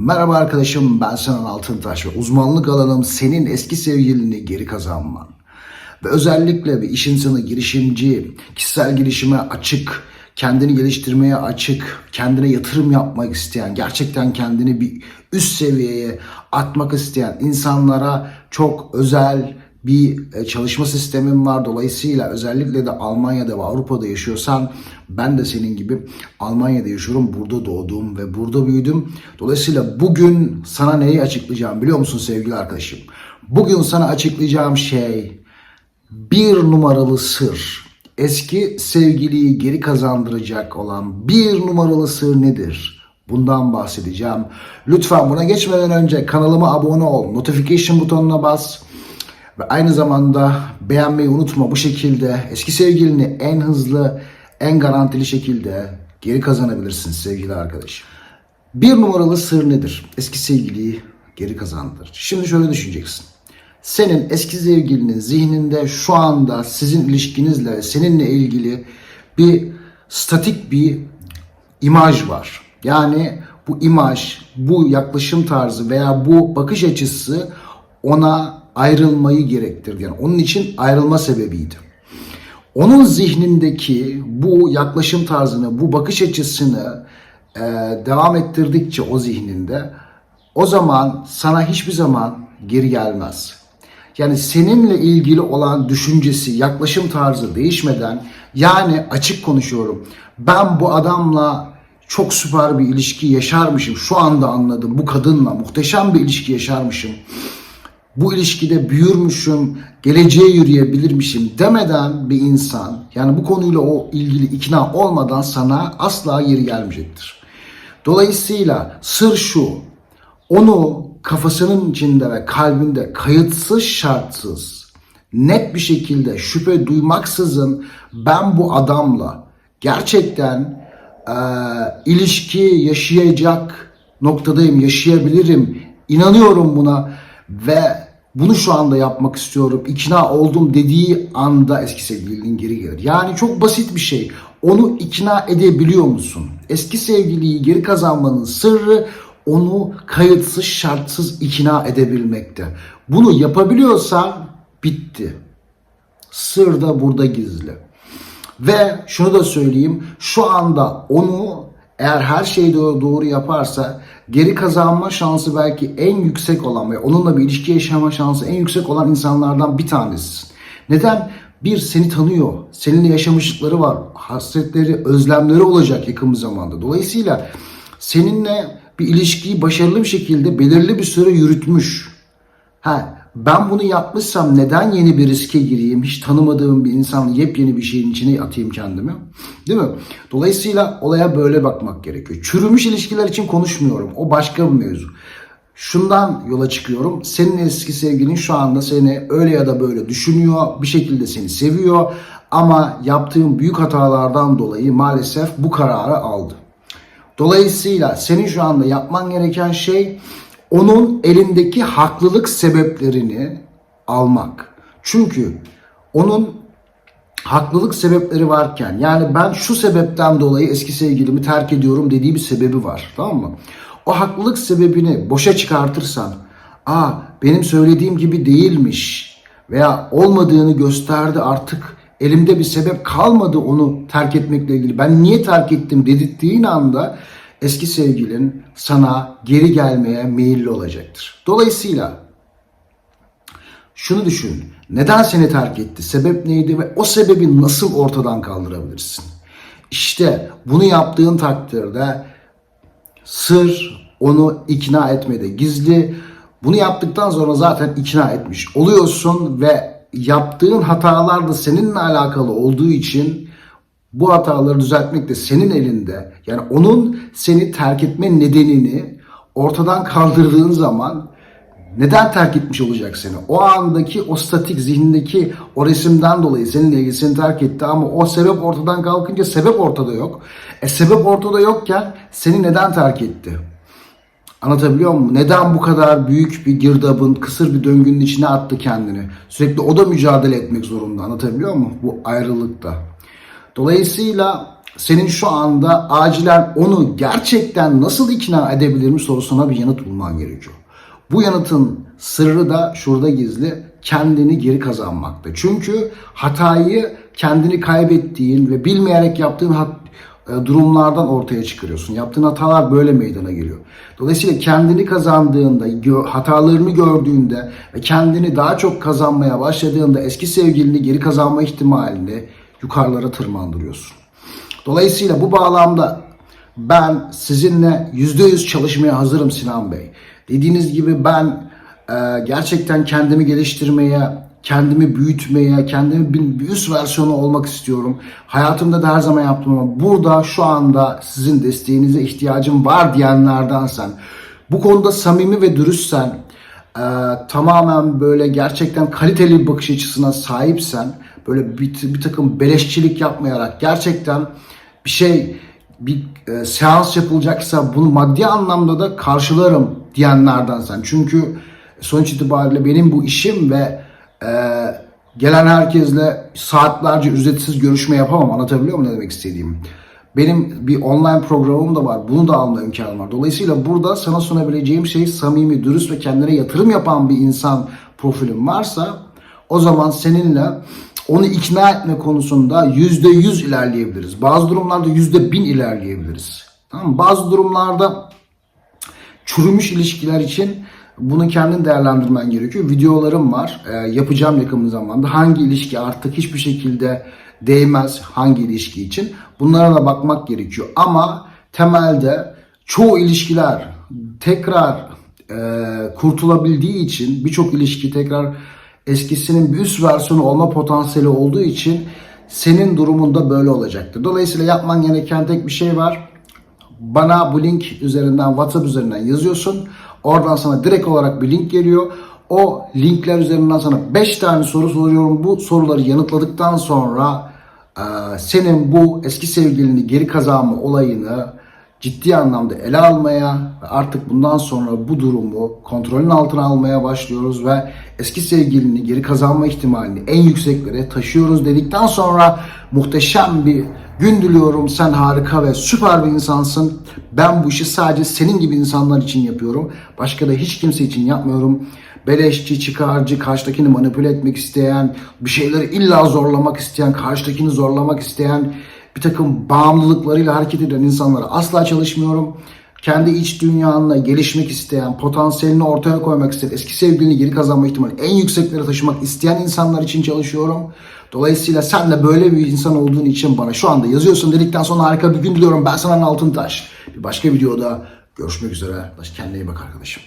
Merhaba arkadaşım ben Sinan Altıntaş ve uzmanlık alanım senin eski sevgilini geri kazanman. Ve özellikle bir iş insanı, girişimci, kişisel gelişime açık, kendini geliştirmeye açık, kendine yatırım yapmak isteyen, gerçekten kendini bir üst seviyeye atmak isteyen insanlara çok özel bir e, çalışma sistemim var. Dolayısıyla özellikle de Almanya'da ve Avrupa'da yaşıyorsan ben de senin gibi Almanya'da yaşıyorum. Burada doğdum ve burada büyüdüm. Dolayısıyla bugün sana neyi açıklayacağım biliyor musun sevgili arkadaşım? Bugün sana açıklayacağım şey bir numaralı sır. Eski sevgiliyi geri kazandıracak olan bir numaralı sır nedir? Bundan bahsedeceğim. Lütfen buna geçmeden önce kanalıma abone ol, notification butonuna bas ve aynı zamanda beğenmeyi unutma. Bu şekilde eski sevgilini en hızlı, en garantili şekilde geri kazanabilirsin sevgili arkadaşım. Bir numaralı sır nedir? Eski sevgiliyi geri kazandır. Şimdi şöyle düşüneceksin. Senin eski sevgilinin zihninde şu anda sizin ilişkinizle seninle ilgili bir statik bir imaj var. Yani bu imaj, bu yaklaşım tarzı veya bu bakış açısı ona ayrılmayı gerektirdi. Yani onun için ayrılma sebebiydi. Onun zihnindeki bu yaklaşım tarzını, bu bakış açısını e, devam ettirdikçe o zihninde o zaman sana hiçbir zaman geri gelmez. Yani seninle ilgili olan düşüncesi, yaklaşım tarzı değişmeden yani açık konuşuyorum. Ben bu adamla çok süper bir ilişki yaşarmışım. Şu anda anladım. Bu kadınla muhteşem bir ilişki yaşarmışım. Bu ilişkide büyürmüşüm, geleceğe yürüyebilirmişim demeden bir insan yani bu konuyla o ilgili ikna olmadan sana asla geri gelmeyecektir. Dolayısıyla sır şu. Onu kafasının içinde ve kalbinde kayıtsız şartsız net bir şekilde şüphe duymaksızın ben bu adamla gerçekten e, ilişki yaşayacak noktadayım, yaşayabilirim, inanıyorum buna ve bunu şu anda yapmak istiyorum, ikna oldum dediği anda eski sevgilinin geri gelir. Yani çok basit bir şey. Onu ikna edebiliyor musun? Eski sevgiliyi geri kazanmanın sırrı onu kayıtsız şartsız ikna edebilmekte. Bunu yapabiliyorsan bitti. Sır da burada gizli. Ve şunu da söyleyeyim. Şu anda onu eğer her şeyi doğru, doğru yaparsa geri kazanma şansı belki en yüksek olan ve onunla bir ilişki yaşama şansı en yüksek olan insanlardan bir tanesisin. Neden? Bir seni tanıyor. Seninle yaşamışlıkları var. Hasretleri, özlemleri olacak yakın bir zamanda. Dolayısıyla seninle bir ilişkiyi başarılı bir şekilde belirli bir süre yürütmüş. Ha, ben bunu yapmışsam neden yeni bir riske gireyim? Hiç tanımadığım bir insanla yepyeni bir şeyin içine atayım kendimi. Değil mi? Dolayısıyla olaya böyle bakmak gerekiyor. Çürümüş ilişkiler için konuşmuyorum. O başka bir mevzu. Şundan yola çıkıyorum. Senin eski sevgilin şu anda seni öyle ya da böyle düşünüyor. Bir şekilde seni seviyor. Ama yaptığın büyük hatalardan dolayı maalesef bu kararı aldı. Dolayısıyla senin şu anda yapman gereken şey onun elindeki haklılık sebeplerini almak. Çünkü onun haklılık sebepleri varken yani ben şu sebepten dolayı eski sevgilimi terk ediyorum dediği bir sebebi var. Tamam mı? O haklılık sebebini boşa çıkartırsan aa benim söylediğim gibi değilmiş veya olmadığını gösterdi artık elimde bir sebep kalmadı onu terk etmekle ilgili. Ben niye terk ettim dedirttiğin anda eski sevgilin sana geri gelmeye meyilli olacaktır. Dolayısıyla şunu düşün. Neden seni terk etti? Sebep neydi ve o sebebi nasıl ortadan kaldırabilirsin? İşte bunu yaptığın takdirde sır onu ikna etmede gizli. Bunu yaptıktan sonra zaten ikna etmiş oluyorsun ve yaptığın hatalar da seninle alakalı olduğu için bu hataları düzeltmek de senin elinde. Yani onun seni terk etme nedenini ortadan kaldırdığın zaman neden terk etmiş olacak seni? O andaki o statik zihnindeki o resimden dolayı seninle ilgili seni terk etti ama o sebep ortadan kalkınca sebep ortada yok. E sebep ortada yokken seni neden terk etti? Anlatabiliyor muyum? Neden bu kadar büyük bir girdabın, kısır bir döngünün içine attı kendini? Sürekli o da mücadele etmek zorunda. Anlatabiliyor muyum? Bu ayrılıkta. Dolayısıyla senin şu anda acilen onu gerçekten nasıl ikna edebilirim sorusuna bir yanıt bulman gerekiyor. Bu yanıtın sırrı da şurada gizli. Kendini geri kazanmakta. Çünkü hatayı kendini kaybettiğin ve bilmeyerek yaptığın hat, e, durumlardan ortaya çıkarıyorsun. Yaptığın hatalar böyle meydana geliyor. Dolayısıyla kendini kazandığında, hatalarını gördüğünde ve kendini daha çok kazanmaya başladığında eski sevgilini geri kazanma ihtimalini yukarılara tırmandırıyorsun. Dolayısıyla bu bağlamda ben sizinle %100 çalışmaya hazırım Sinan Bey. Dediğiniz gibi ben e, gerçekten kendimi geliştirmeye, kendimi büyütmeye, kendimi bir, üst versiyonu olmak istiyorum. Hayatımda da her zaman yaptım ama burada şu anda sizin desteğinize ihtiyacım var diyenlerdensen, bu konuda samimi ve dürüstsen, e, tamamen böyle gerçekten kaliteli bir bakış açısına sahipsen, böyle bir, bir takım beleşçilik yapmayarak gerçekten bir şey bir e, seans yapılacaksa bunu maddi anlamda da karşılarım diyenlerdensen. Çünkü sonuç itibariyle benim bu işim ve e, gelen herkesle saatlerce ücretsiz görüşme yapamam. Anlatabiliyor muyum ne demek istediğimi? Benim bir online programım da var. Bunu da alma imkanım var. Dolayısıyla burada sana sunabileceğim şey samimi, dürüst ve kendine yatırım yapan bir insan profilim varsa o zaman seninle onu ikna etme konusunda yüzde yüz ilerleyebiliriz. Bazı durumlarda yüzde bin ilerleyebiliriz. Tamam? Bazı durumlarda çürümüş ilişkiler için bunu kendin değerlendirmen gerekiyor. Videolarım var. Ee, yapacağım yakın zamanda. Hangi ilişki artık hiçbir şekilde değmez hangi ilişki için. Bunlara da bakmak gerekiyor. Ama temelde çoğu ilişkiler tekrar e, kurtulabildiği için birçok ilişki tekrar eskisinin bir üst versiyonu olma potansiyeli olduğu için senin durumunda böyle olacaktır. Dolayısıyla yapman gereken tek bir şey var. Bana bu link üzerinden WhatsApp üzerinden yazıyorsun. Oradan sana direkt olarak bir link geliyor. O linkler üzerinden sana 5 tane soru soruyorum. Bu soruları yanıtladıktan sonra senin bu eski sevgilini geri kazanma olayını ciddi anlamda ele almaya ve artık bundan sonra bu durumu kontrolün altına almaya başlıyoruz ve eski sevgilini geri kazanma ihtimalini en yükseklere taşıyoruz dedikten sonra muhteşem bir gün diliyorum. Sen harika ve süper bir insansın. Ben bu işi sadece senin gibi insanlar için yapıyorum. Başka da hiç kimse için yapmıyorum. Beleşçi, çıkarcı, karşıdakini manipüle etmek isteyen, bir şeyleri illa zorlamak isteyen, karşıdakini zorlamak isteyen, bir takım bağımlılıklarıyla hareket eden insanlara asla çalışmıyorum. Kendi iç dünyanla gelişmek isteyen, potansiyelini ortaya koymak isteyen, eski sevgilini geri kazanma ihtimali en yükseklere taşımak isteyen insanlar için çalışıyorum. Dolayısıyla sen de böyle bir insan olduğun için bana şu anda yazıyorsun dedikten sonra harika bir gün diliyorum. Ben sana Altıntaş. Bir başka videoda görüşmek üzere. Kendine iyi bak arkadaşım.